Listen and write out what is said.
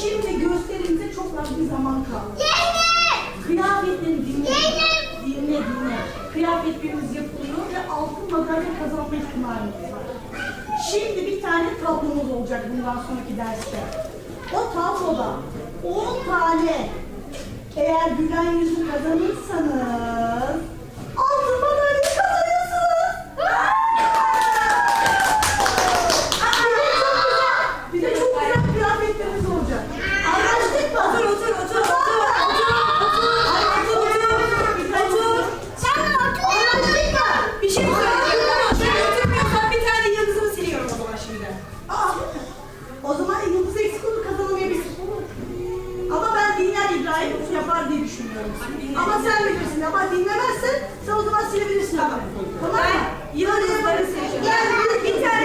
Şimdi gösterimize çok az bir zaman kaldı. Kıyafetleri dinle. Dinle dinle. Kıyafetlerimiz yapılıyor ve altın madalya kazanma ihtimalimiz var. Şimdi bir tane tablomuz olacak bundan sonraki derste. O tabloda 10 tane eğer gülen yüzü kazanırsanız var diye düşünüyorum. Ama sen bilirsin ama dinlemezsen sen o zaman silebilirsin. Tamam. Tamam mı? Yıldızları seçiyorum. Yani bir tane